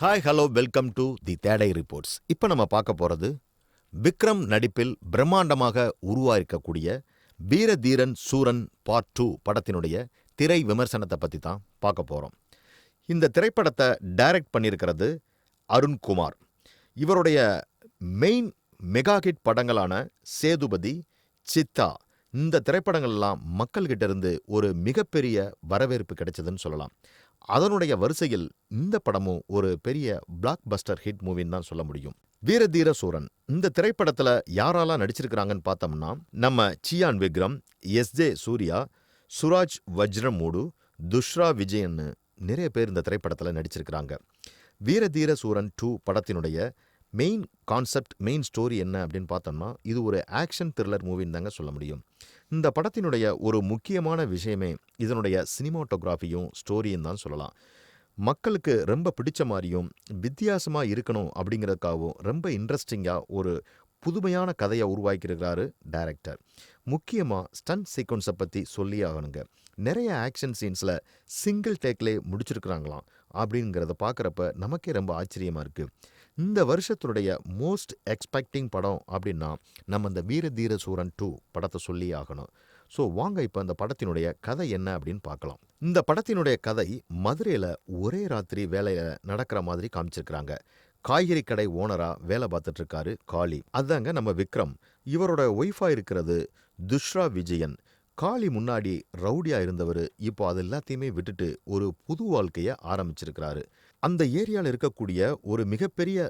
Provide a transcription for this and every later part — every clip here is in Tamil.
Hi hello welcome to the தேடை reports இப்போ நம்ம பார்க்க போகிறது விக்ரம் நடிப்பில் பிரம்மாண்டமாக உருவாயிருக்கக்கூடிய வீரதீரன் சூரன் பார்ட் டூ படத்தினுடைய திரை விமர்சனத்தை பற்றி தான் பார்க்க போகிறோம் இந்த திரைப்படத்தை டைரக்ட் பண்ணியிருக்கிறது அருண்குமார் இவருடைய மெயின் மெகா ஹிட் படங்களான சேதுபதி சித்தா இந்த திரைப்படங்கள்லாம் மக்கள்கிட்ட இருந்து ஒரு மிகப்பெரிய வரவேற்பு கிடைச்சதுன்னு சொல்லலாம். அதனுடைய வரிசையில் இந்த படமும் ஒரு பெரிய பிளாக் பஸ்டர் ஹிட் மூவின்னு தான் சொல்ல முடியும். வீரதீர சூரன் இந்த திரைப்படத்துல யாரெல்லாம் நடிச்சிருக்கிறாங்கன்னு பார்த்தோம்னா நம்ம சியான் விக்ரம் எஸ் ஜே சூர்யா சுராஜ் வஜ்ரமூடு துஷ்ரா விஜயன்னு நிறைய பேர் இந்த திரைப்படத்தில் நடிச்சிருக்கிறாங்க. வீரதீர சூரன் டூ படத்தினுடைய மெயின் கான்செப்ட் மெயின் ஸ்டோரி என்ன அப்படின்னு பார்த்தோம்னா இது ஒரு ஆக்ஷன் த்ரில்லர் மூவின்னு தாங்க சொல்ல முடியும். இந்த படத்தினுடைய ஒரு முக்கியமான விஷயமே இதனுடைய சினிமாட்டோகிராஃபியும் ஸ்டோரியும் தான் சொல்லலாம். மக்களுக்கு ரொம்ப பிடிச்ச மாதிரியும் வித்தியாசமாக இருக்கணும் அப்படிங்கிறதுக்காகவும் ரொம்ப இன்ட்ரெஸ்டிங்காக ஒரு புதுமையான கதையை உருவாக்கியிருக்கிறாரு டைரக்டர். முக்கியமாக ஸ்டன்ட் சீக்வன்ஸை பற்றி சொல்லி ஆகணுங்க. நிறைய ஆக்ஷன் சீன்ஸில் சிங்கிள் டேக்லே முடிச்சிருக்கிறாங்களாம் அப்படிங்கிறத பார்க்குறப்ப நமக்கே ரொம்ப ஆச்சரியமாக இருக்குது இந்த வருஷத்துடைய மோஸ்ட் எக்ஸ்பெக்டிங் படம் அப்படின்னா நம்ம இந்த வீர தீர சூரன் டூ படத்தை சொல்லி ஆகணும். ஸோ வாங்க இப்போ அந்த படத்தினுடைய கதை என்ன அப்படின்னு பார்க்கலாம். இந்த படத்தினுடைய கதை மதுரையில் ஒரே ராத்திரி வேலையில் நடக்கிற மாதிரி காமிச்சிருக்கிறாங்க. காய்கறி கடை ஓனரா வேலை பார்த்துட்டு இருக்காரு காளி. அதாங்க நம்ம விக்ரம். இவரோட ஒய்ஃபா இருக்கிறது துஷ்ரா விஜயன். காளி முன்னாடி ரவுடியா இருந்தவர் இப்போ அது எல்லாத்தையுமே விட்டுட்டு ஒரு புது வாழ்க்கைய ஆரம்பிச்சிருக்கிறாரு. அந்த ஏரியாவில் இருக்கக்கூடிய ஒரு மிகப்பெரிய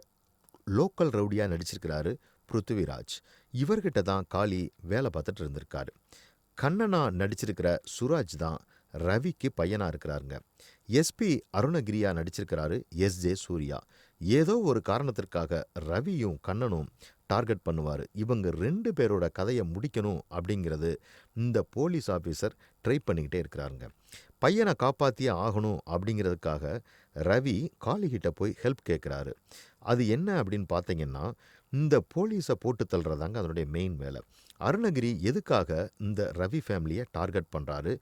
லோக்கல் ரவுடியாக நடிச்சிருக்கிறாரு பிருத்திவிராஜ் இவர்கிட்ட தான் காளி வேலை பார்த்துட்டு இருந்திருக்காரு. கண்ணனா நடிச்சிருக்கிற சுராஜ் தான் ரவிக்கு பையனாக இருக்கிறாருங்க. எஸ்பி அருணகிரியா நடிச்சிருக்கிறாரு எஸ் ஜே சூர்யா. ஏதோ ஒரு காரணத்திற்காக ரவியும் கண்ணனும் டார்கெட் பண்ணுவார். இவங்க ரெண்டு பேரோட கதையை முடிக்கணும் அப்படிங்கிறது இந்த போலீஸ் ஆஃபீஸர் ட்ரை பண்ணிக்கிட்டே இருக்கிறாருங்க. பையனை காப்பாற்றியே ஆகணும் அப்படிங்கிறதுக்காக ரவி காளிகிட்ட போய் ஹெல்ப் கேட்குறாரு அது என்ன அப்படின்னு பார்த்தீங்கன்னா இந்த போலீஸை போட்டு தள்ளுறதாங்க அதனுடைய மெயின் வேலை. அருணகிரி எதுக்காக இந்த ரவி ஃபேமிலியை டார்கெட் பண்ணுறாரு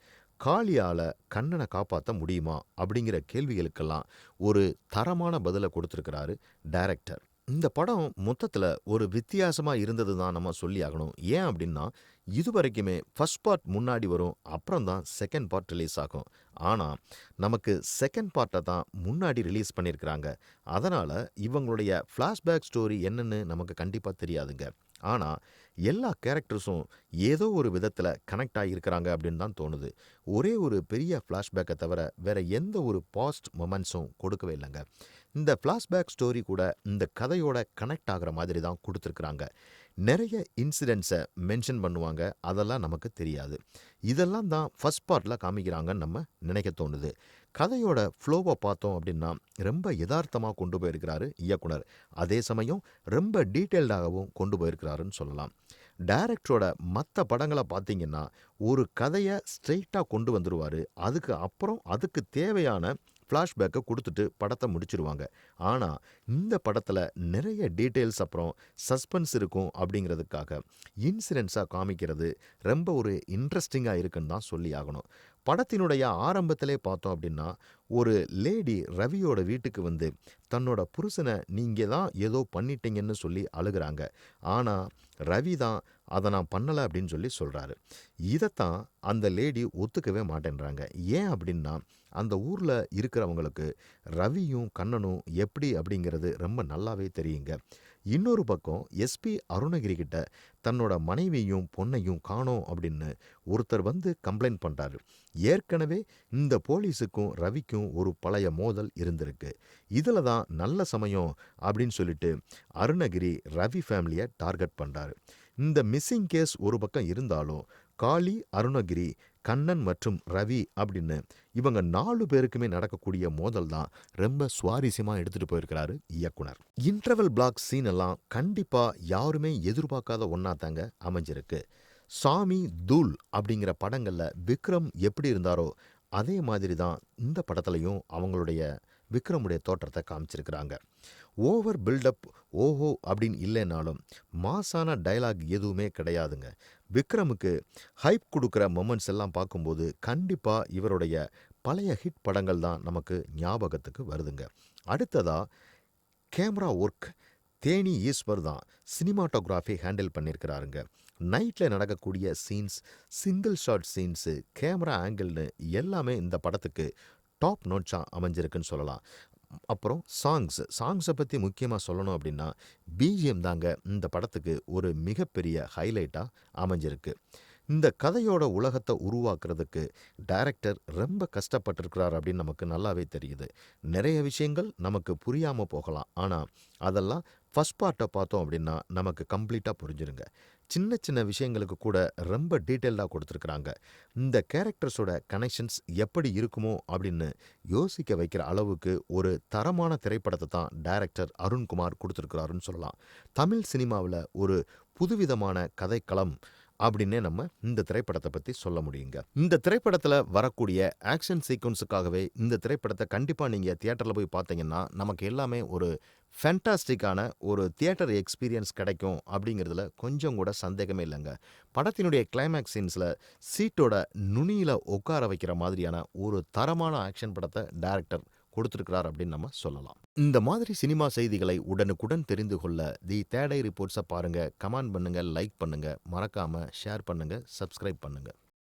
காளியால் கண்ணனை காப்பாற்ற முடியுமா? அப்படிங்கிற கேள்விகளுக்கெல்லாம் ஒரு தரமான பதிலை கொடுத்துருக்கிறாரு டைரக்டர் இந்த படம் மொத்தத்தில் ஒரு வித்தியாசமாக இருந்தது தான் நம்ம சொல்லியாகணும் ஏன் அப்படின்னா இது வரைக்குமே ஃபர்ஸ்ட் பார்ட் முன்னாடி வரும் அப்புறம் தான் செகண்ட் பார்ட் ரிலீஸ் ஆகும். ஆனால் நமக்கு செகண்ட் பார்ட்டை தான் முன்னாடி ரிலீஸ் பண்ணியிருக்கிறாங்க அதனால் இவங்களுடைய ஃப்ளாஷ்பேக் ஸ்டோரி என்னன்னு நமக்கு கண்டிப்பாக தெரியாதுங்க. ஆனால் எல்லா கேரக்டர்ஸும் ஏதோ ஒரு விதத்தில் கனெக்ட் ஆகியிருக்கிறாங்க அப்படின்னு தான் தோணுது. ஒரே ஒரு பெரிய ஃப்ளாஷ்பேக்கை தவிர வேற எந்த ஒரு பாஸ்ட் மொமெண்ட்ஸும் கொடுக்கவே இல்லைங்க. இந்த ஃப்ளாஷ்பேக் ஸ்டோரி கூட இந்த கதையோட கனெக்ட் ஆகிற மாதிரி தான் கொடுத்துருக்குறாங்க. நிறைய இன்சிடென்ட்ஸை மென்ஷன் பண்ணுவாங்க. அதெல்லாம் நமக்கு தெரியாது. இதெல்லாம் தான் ஃபஸ்ட் பார்ட்டில் காமிக்கிறாங்கன்னு நம்ம நினைக்க தோணுது. கதையோட ஃப்ளோவை பார்த்தோம் அப்படின்னா ரொம்ப யதார்த்தமாக கொண்டு போயிருக்கிறாரு இயக்குனர். அதே சமயம் ரொம்ப டீட்டெயில்டாகவும் கொண்டு போயிருக்கிறாருன்னு சொல்லலாம். டைரக்டரோட மற்ற படங்களை பார்த்தீங்கன்னா ஒரு கதையை ஸ்ட்ரெயிட்டாக கொண்டு வந்துடுவார் அதுக்கு அப்புறம் அதுக்கு தேவையான ஃப்ளாஷ்பேக்கை கொடுத்துட்டு படத்தை முடிச்சிருவாங்க. ஆனால் இந்த படத்தில் நிறைய டீட்டெயில்ஸ் அப்புறம் சஸ்பென்ஸ் இருக்கும் அப்படிங்கிறதுக்காக இன்சிடென்ட்ஸாக காமிக்கிறது ரொம்ப ஒரு இன்ட்ரெஸ்டிங்காக இருக்குன்னு தான் சொல்லி ஆகணும். படத்தினுடைய ஆரம்பத்திலே பார்த்தோம் அப்படின்னா ஒரு லேடி ரவியோட வீட்டுக்கு வந்து தன்னோட புருஷனை நீங்கள் தான் ஏதோ பண்ணிட்டீங்கன்னு சொல்லி அழுகிறாங்க. ஆனால் ரவி தான் அதை நான் பண்ணலை அப்படின்னு சொல்லி சொல்கிறாரு இதைத்தான் அந்த லேடி ஒத்துக்கவே மாட்டேன்றாங்க. ஏன் அப்படின்னா அந்த ஊரில் இருக்கிறவங்களுக்கு ரவியும் கண்ணனும் எப்படி அப்படிங்கிறது ரொம்ப நல்லாவே தெரியுங்க. இன்னொரு பக்கம் எஸ்பி அருணகிரி கிட்ட தன்னோட மனைவியும் பொண்ணையும் காணோம் அப்படின்னு ஒருத்தர் வந்து கம்ப்ளைண்ட் பண்ணுறாரு ஏற்கனவே இந்த போலீஸுக்கும் ரவிக்கும் ஒரு பழைய மோதல் இருந்திருக்கு. இதில் தான் நல்ல சமயம் அப்படின்னு சொல்லிட்டு அருணகிரி ரவி ஃபேமிலியை டார்கெட் பண்ணுறாரு இந்த மிஸ்ஸிங் கேஸ் ஒரு பக்கம் இருந்தாலும் காளி அருணகிரி கண்ணன் மற்றும் ரவி அப்படின்னு இவங்க நாலு பேருக்குமே நடக்கக்கூடிய மோதல் தான் ரொம்ப சுவாரஸ்யமாக எடுத்துட்டு போயிருக்கிறாரு இயக்குனர். இன்டர்வல் பிளாக் சீன் எல்லாம் கண்டிப்பா யாருமே எதிர்பார்க்காத ஒன்னா தாங்க அமைஞ்சிருக்கு. சாமி தூல் அப்படிங்கிற படங்கள்ல விக்ரம் எப்படி இருந்தாரோ அதே மாதிரி தான் இந்த படத்துலையும் அவங்களுடைய விக்ரமுடைய தோற்றத்தை காமிச்சிருக்கிறாங்க. ஓவர் பில்டப் ஓஹோ அப்படின்னு இல்லைனாலும் மாசான டயலாக் எதுவுமே கிடையாதுங்க. விக்ரமுக்கு ஹைப் கொடுக்குற மொமெண்ட்ஸ் எல்லாம் பார்க்கும்போது கண்டிப்பாக இவருடைய பழைய ஹிட் படங்கள் தான் நமக்கு ஞாபகத்துக்கு வருதுங்க. அடுத்ததாக கேமரா ஒர்க். தேனி ஈஸ்வர் தான் சினிமாட்டோகிராஃபி ஹேண்டில் பண்ணியிருக்கிறாருங்க நைட்டில் நடக்கக்கூடிய scenes single shot scenes camera ஆங்கிள்னு எல்லாமே இந்த படத்துக்கு டாப் நோட்ஸாக அமைஞ்சிருக்குன்னு சொல்லலாம். அப்புறம் சாங்ஸ் சாங்ஸை பற்றி முக்கியமாக சொல்லணும் அப்படின்னா பிஜிஎம் தாங்க இந்த படத்துக்கு ஒரு மிகப்பெரிய ஹைலைட்டாக அமைஞ்சிருக்கு. இந்த கதையோட உலகத்தை உருவாக்குறதுக்கு டைரக்டர் ரொம்ப கஷ்டப்பட்டிருக்கிறார் அப்படின்னு நமக்கு நல்லாவே தெரியுது. நிறைய விஷயங்கள் நமக்கு புரியாமல் போகலாம். ஆனால் அதெல்லாம் ஃபஸ்ட் பார்ட்டை பார்த்தோம் அப்படின்னா நமக்கு கம்ப்ளீட்டாக புரிஞ்சிருங்க. சின்ன சின்ன விஷயங்களுக்கு கூட ரொம்ப டீட்டெயில்டாக கொடுத்துருக்குறாங்க. இந்த கேரக்டர்ஸோட கனெக்ஷன்ஸ் எப்படி இருக்குமோ அப்படின்னு யோசிக்க வைக்கிற அளவுக்கு ஒரு தரமான திரைப்படத்தை தான் டைரக்டர் அருண்குமார் கொடுத்துருக்கிறாருன்னு சொல்லலாம். தமிழ் சினிமாவில் ஒரு புதுவிதமான கதைக்களம் அப்படின்னே நம்ம இந்த திரைப்படத்தை பத்தி சொல்ல முடியுங்க. இந்த திரைப்படத்துல வரக்கூடிய ஆக்ஷன் சீக்வன்ஸுக்காகவே இந்த திரைப்படத்தை கண்டிப்பா நீங்க தியேட்டர்ல போய் பார்த்தீங்கன்னா நமக்கு எல்லாமே ஒரு ஃபேண்டாஸ்டிக்கான ஒரு தியேட்டர் எக்ஸ்பீரியன்ஸ் கிடைக்கும் அப்படிங்கிறதுல கொஞ்சம் கூட சந்தேகமே இல்லைங்க. படத்தினுடைய கிளைமேக்ஸ் சீன்ஸில் சீட்டோட நுனியில் உட்கார வைக்கிற மாதிரியான ஒரு தரமான ஆக்ஷன் படத்தை டைரக்டர் கொடுத்துருக்கிறார் அப்படின்னு நம்ம சொல்லலாம். இந்த மாதிரி சினிமா செய்திகளை உடனுக்குடன் தெரிந்து கொள்ள தி தேடை ரிப்போர்ட்ஸை பாருங்கள் கமெண்ட் பண்ணுங்கள் லைக் பண்ணுங்கள் மறக்காமல் ஷேர் பண்ணுங்கள் சப்ஸ்கிரைப் பண்ணுங்கள்